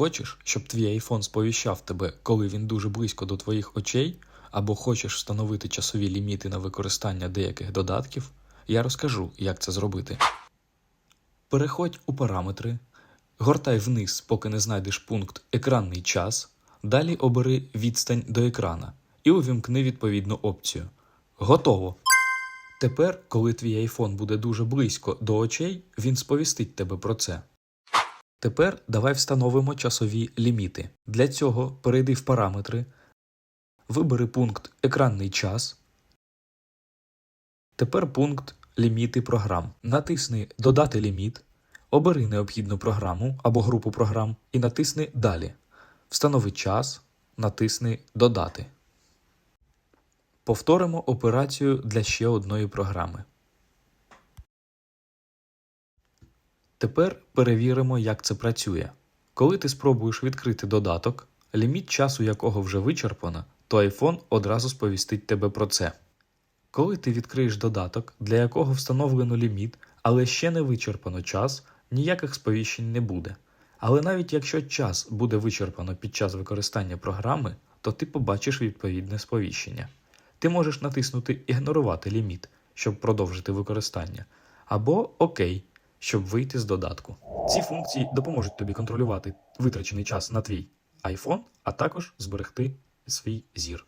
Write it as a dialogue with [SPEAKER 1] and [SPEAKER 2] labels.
[SPEAKER 1] Хочеш, щоб твій iPhone сповіщав тебе, коли він дуже близько до твоїх очей, або хочеш встановити часові ліміти на використання деяких додатків, я розкажу, як це зробити. Переходь у параметри, гортай вниз, поки не знайдеш пункт Екранний час, далі обери відстань до екрана і увімкни відповідну опцію. Готово! Тепер, коли твій iPhone буде дуже близько до очей, він сповістить тебе про це. Тепер давай встановимо часові ліміти. Для цього перейди в параметри, вибери пункт Екранний час. Тепер пункт Ліміти програм. Натисни Додати ліміт, обери необхідну програму або групу програм і натисни Далі. Встанови час, натисни Додати. Повторимо операцію для ще одної програми. Тепер перевіримо, як це працює. Коли ти спробуєш відкрити додаток, ліміт часу якого вже вичерпано, то iPhone одразу сповістить тебе про це. Коли ти відкриєш додаток, для якого встановлено ліміт, але ще не вичерпано час, ніяких сповіщень не буде. Але навіть якщо час буде вичерпано під час використання програми, то ти побачиш відповідне сповіщення. Ти можеш натиснути Ігнорувати ліміт, щоб продовжити використання, або ОК, щоб вийти з додатку. Ці функції допоможуть тобі контролювати витрачений час на твій iPhone, а також зберегти свій зір.